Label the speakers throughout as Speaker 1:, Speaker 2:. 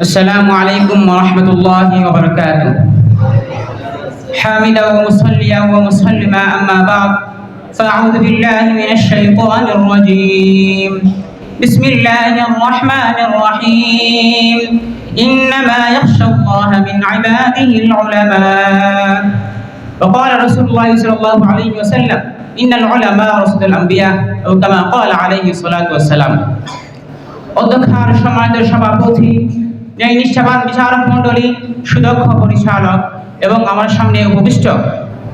Speaker 1: السلام عليكم ورحمة الله وبركاته. حامدا ومصليا ومسلما أما بعد. فأعوذ بالله من الشيطان الرجيم. بسم الله الرحمن الرحيم. إنما يخشى الله من عباده العلماء. وقال رسول الله صلى الله عليه وسلم إن العلماء رسول الأنبياء أو كما قال عليه الصلاة والسلام. অধ্যক্ষার সম্মানিত সভাপতি, ন্যায় নিষ্ঠাবান বিচারক মণ্ডলী, সুদক্ষ পরিচালক এবং আমার সামনে উপবিষ্ট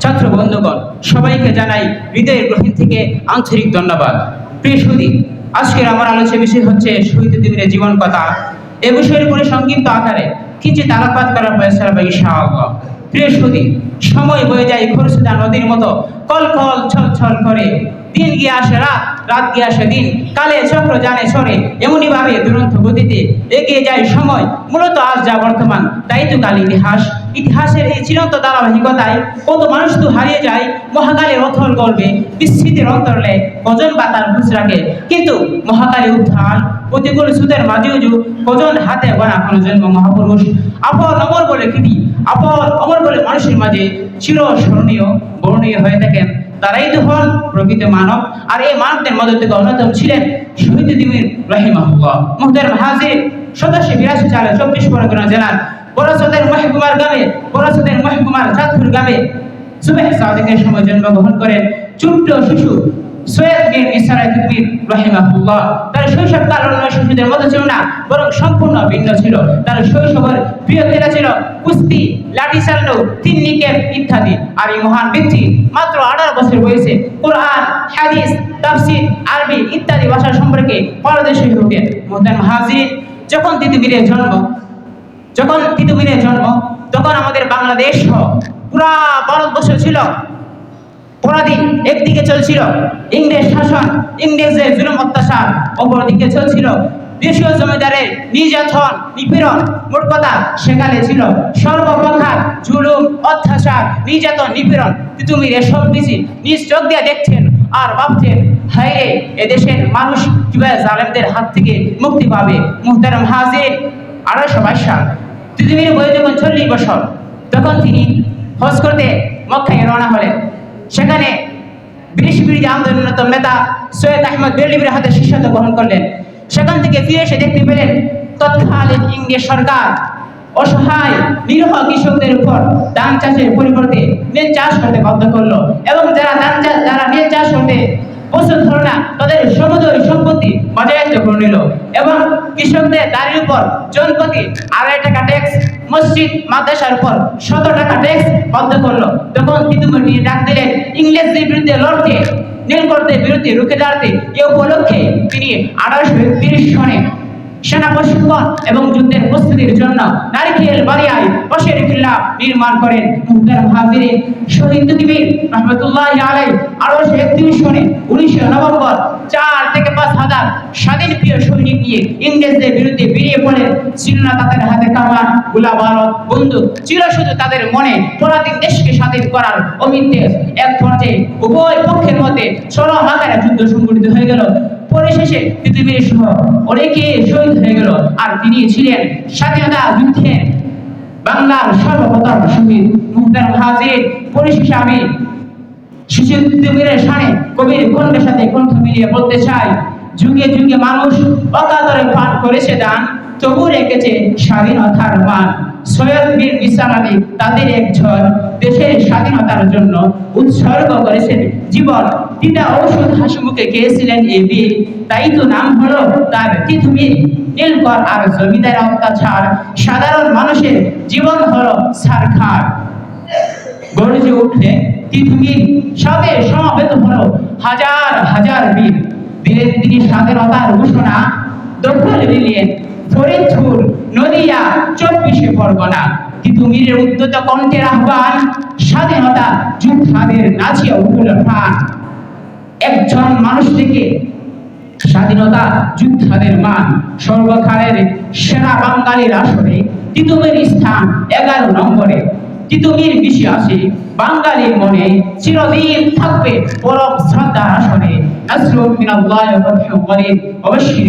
Speaker 1: ছাত্র বন্ধুগণ, সবাইকে জানাই হৃদয়ের গ্রহণ থেকে আন্তরিক ধন্যবাদ। প্রিয় সুদী আজকের আমার আলোচনার বিষয় হচ্ছে শহীদ দিনের জীবন কথা। এ বিষয়ের উপরে সংক্ষিপ্ত আকারে কিঞ্চিত আলোকপাত প্রয়াস হবে ইনশাআল্লাহ প্রিয় সুদী সময় বয়ে যায় খরসুদা নদীর মতো কল কল ছল ছল করে। দিন গিয়ে আসে, রাত রাত গিয়ে আসে, দিন। কালে চক্র জানে সরে এমনই ভাবে দুরন্ত গতিতে এগিয়ে যায় সময়। মূলত আজ যা বর্তমান, তাই তো কাল ইতিহাস। ইতিহাসের এই চিরন্ত ধারাবাহিকতায় কত মানুষ তো হারিয়ে যায় মহাকালের অথল গর্বে বিস্মৃতির অন্তরলে কজন বাতার রাখে। কিন্তু মহাকালী উত্থান, প্রতিকূল সুদের মাঝেও যু কজন হাতে গোনা কোনো জন্ম মহাপুরুষ? আপন অমর বলে কৃতি আপন অমর বলে মানুষের মাঝে চির স্মরণীয় বর্ণীয় হয়ে থাকেন তারাই তো হল প্রকৃত মানব। আর এই মানবদের মধ্যে থেকে অন্যতম ছিলেন শহীদ দিমির রহিমাহুল্লাহ। মুহতার হাজির সদস্য বিরাশি চালে চব্বিশ পরগনা জেলার বরাসদের মহকুমার গ্রামে বরাসদের মহকুমার চাঁদপুর গ্রামে সুবেহ সাদিকের সময় জন্মগ্রহণ করেন। ছোট্ট শিশু সৈয়দ ইসারায় তুকবির রহিমাহুল্লাহ। তার শৈশবকাল অন্য শিশুদের মতো ছিল না, বরং সম্পূর্ণ ভিন্ন ছিল। তার শৈশবের প্রিয় খেলা ছিল কুস্তি, লাঠি চালানো, তিন নিকেট ইত্যাদি। আর এই মহান ব্যক্তি মাত্র আঠারো বছর বয়সে কোরআন, হাদিস, তাফসির, আরবি ইত্যাদি ভাষা সম্পর্কে পারদর্শী হয়ে ওঠেন। মোহতান যখন তিতুমিরের জন্ম, যখন তিতুমিরের জন্ম, তখন আমাদের বাংলাদেশ পুরা ভারতবর্ষ ছিল পরাধীন একদিকে চলছিল ইংরেজ শাসন ইংরেজের জুলুম অত্যাচার, অপরদিকে চলছিল দেশীয় জমিদারের নির্যাতন, নিপীড়ন মোট কথা সেখানে ছিল সর্বপ্রকার জুলুম, অত্যাচার, নির্যাতন, নিপীড়ন। তিতুমির এসব কিছু নিজ চোখ দিয়ে দেখছেন আর ভাবছেন, হায় এদেশের মানুষ কীভাবে জালেমদের হাত থেকে মুক্তি পাবে? মুহতারাম হাজির আড়াইশো বাইশ সাল। তিতুমির বয়স যখন চল্লিশ বছর, তখন তিনি হজ করতে মক্কায় রওনা হলেন। সেখানে ব্রিটিশ বিরোধী আন্দোলনত নেতা সৈয়দ আহমদ বেল্লিবির হাতে শিষ্যত্ব গ্রহণ করলেন। সেখান থেকে ফিরে এসে দেখতে পেলেন তৎকালীন ইংরেজ সরকার অসহায়, নিরহ কৃষকদের উপর ধান চাষের পরিবর্তে নীল চাষ করতে বাধ্য করল এবং যারা ধান চাষ, যারা নীল চাষ করতে প্রস্তুত হলো না, তাদের সমুদ্র সম্পত্তি বাজেয়াপ্ত করে নিল এবং কৃষকদের দাঁড়ির উপর জনপ্রতি আড়াই টাকা ট্যাক্স মসজিদ, মাদ্রাসার উপর শত টাকা ট্যাক্স বন্ধ করল। তখন তিতুমণি ডাক দিলেন ইংরেজদের বিরুদ্ধে লড়তে নীলকরদের বিরুদ্ধে রুখে দাঁড়াতে এ উপলক্ষে তিনি আঠারোশো একত্রিশ সনে সেনা প্রশিক্ষণ এবং যুদ্ধের প্রস্তুতির জন্য নারিকেল বাড়িয়ায় বসের কিল্লা নির্মাণ করেন মুক্তার হাজিরে শহীদ দিবীর রহমতুল্লাহ আলাই আঠারোশো একত্রিশ সনে উনিশে নভেম্বর চার থেকে পাঁচ হাজার স্বাধীন সৈনিক ইংরেজদের বিরুদ্ধে বেরিয়ে পড়েন ছিল না তাদের হাতে কামান, গোলা ভারত বন্দুক ছিল শুধু তাদের মনে পরাধীন দেশকে স্বাধীন করার অমিত এক পর্যায়ে উভয় পক্ষের মধ্যে চরম আকারে যুদ্ধ সংঘটিত হয়ে গেল। পরিশেষে পৃথিবীর সহ অনেকে শহীদ হয়ে গেল। আর তিনি ছিলেন স্বাধীনতা যুদ্ধে বাংলার সর্বপ্রথম শহীদ মুহতার হাজির। পরিশেষে আমি শিশুদের সানে কবির কণ্ঠের সাথে কণ্ঠ মিলিয়ে বলতে চাই যুগে যুগে মানুষ অকাতরে পান করেছে দান তবু রেখেছে স্বাধীনতার মান। সৈয়দ বীর তাদের একজন দেশের স্বাধীনতার জন্য উৎসর্গ করেছেন। জীবন ঔষধ হাসি মুখে খেয়েছিলেন এ বীর। তাই তো নাম হলো তার তিথুমির নীলকর আর জমিদার অত্যাচার, সাধারণ মানুষের জীবন হলো সারখার। গর্জে উঠলে তিতুমির সাথে সমাবেত হলো হাজার হাজার বীর। দিলেন তিনি স্বাধীনতার ঘোষণা দখল নিলেন ফরিদপুর, নদিয়া, চব্বিশে পরগনা। তিতুমিরের উদ্যত কণ্ঠের আহ্বান, স্বাধীনতা যুদ্ধাদের নাচিয়া উঠল প্রাণ। একজন মানুষ থেকে স্বাধীনতা যুদ্ধাদের মান, সর্বকালের সেরা বাঙালির আসরে তিতুমের স্থান এগারো নম্বরে। তিতুমির আসে বাঙালির মনে চিরদিন থাকবে পরম শ্রদ্ধা আসনে। অবশ্যই